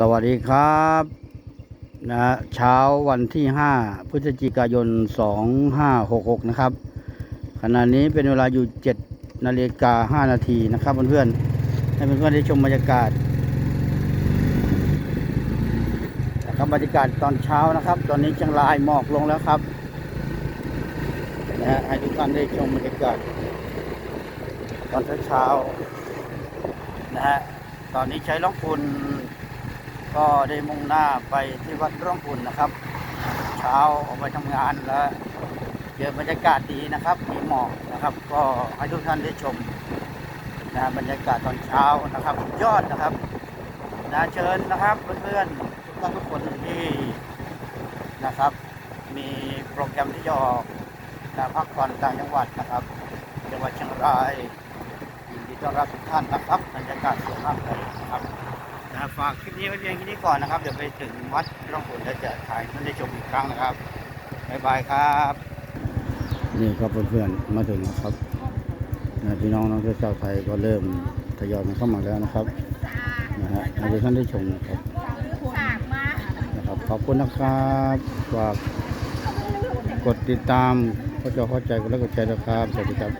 สวัสดีครับนะเช้าวันที่ 5 พฤศจิกายน 2566 นะครับ ขณะนี้เป็นเวลาอยู่ 7นาฬิกา5นาทีนะครับเพื่อนๆให้เพื่อนๆได้ชมบรรยากาศนะครับบรรยากาศตอนเช้านะครับ ตอนนี้เชียงรายหมอกลงแล้วครับนะฮะให้ทุกท่านได้ชมบรรยากาศตอนเช้าๆนะฮะตอนนี้ใช้ล่องคุณ ก็ได้มุ่งหน้าไปที่วัดร่องขุนนะครับ เช้าออกไปทำงานแล้วเจอบรรยากาศดีนะครับมีหมอกนะครับ ก็ให้ทุกท่านได้ชมนะบรรยากาศตอนเช้านะครับยอดนะครับนะเชิญนะครับเพื่อนๆทุกท่านทุกคนที่นะครับ มีโปรแกรมที่จะออกนะพักผ่อนต่างจังหวัดนะครับจังหวัดเชียงรายยินดีต้อนรับทุกท่านนะครับบรรยากาศสวยมากเลยนะครับ นะครับฝากคลิปนี้ไว้เพียงแค่นี้ก่อนนะครับ เดี๋ยวไปถึงวัดร่องขุนแล้วจะถ่ายให้ได้ชมอีกครั้งนะครับบ๊ายบายครับนี่ครับเพื่อนๆมาถึงแล้วครับนะพี่น้องน้องเที่ยวชาวไทยก็เริ่มทยอยมาเข้ามาแล้วนะครับนะฮะให้ทุกท่านได้ชมนะครับนะครับ ขอบคุณนะครับฝากกดติดตามก็จะเข้าใจกันแล้วก็แชร์นะครับสวัสดีครับ